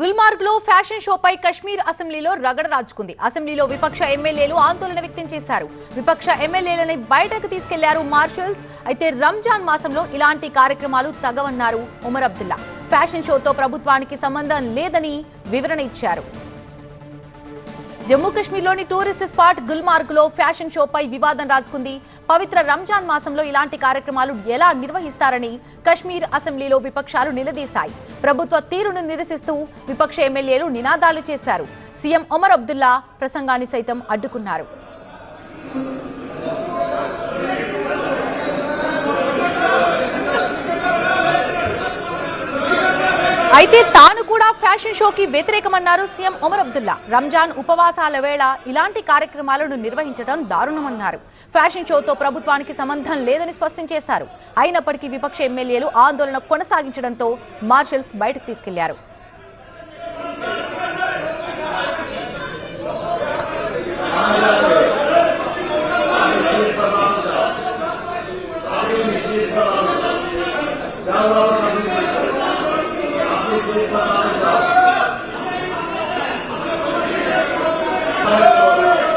గుల్మార్గ్లో fashion షోపై Kashmir అసెంబ్లీలో రగడ రాజుకుంది. అసెంబ్లీలో విపక్ష ఎమ్మెల్యేలు ఆందోళన వ్యక్తం చేశారు. విపక్ష ఎమ్మెల్యేలని బయటకు తీసుకెళ్ళారు మార్షల్స్. అయితే రంజాన్ మాసంలో ఇలాంటి కార్యక్రమాలు తగవన్నారు ఉమర్ అబ్దుల్లా. ఫ్యాషన్ షోతో ప్రభుత్వానికి సంబంధం లేదని వివరణ ఇచ్చారు. జమ్మూ కాశ్మీర్లోని టూరిస్ట్ స్పాట్ గుల్మార్గ్లో ఫ్యాషన్ షోపై వివాదం రాజుకుంది. పవిత్ర రంజాన్ మాసంలో ఇలాంటి కార్యక్రమాలు ఎలా నిర్వహిస్తారని కశ్మీర్ అసెంబ్లీలో విపక్షాలు నిలదీశాయి. ప్రభుత్వ తీరును నిరసిస్తూ విపక్ష ఎమ్మెల్యేలు నినాదాలు చేశారు. సీఎం ఒమర్ అబ్దుల్లా ప్రసంగాన్ని సైతం అడ్డుకున్నారు. అయితే తాను ఫ్యాషన్ షోకి వ్యతిరేకమన్నారు సీఎం ఒమర్ అబ్దుల్లా. రంజాన్ ఉపవాసాల వేళ ఇలాంటి కార్యక్రమాలను నిర్వహించడం దారుణమన్నారు. ఫ్యాషన్ షోతో ప్రభుత్వానికి సంబంధం లేదని స్పష్టం చేశారు. అయినప్పటికీ విపక్ష ఎమ్మెల్యేలు ఆందోళన కొనసాగించడంతో మార్షల్స్ బయటకు తీసుకెళ్ళారు. Thank you. Hallelujah.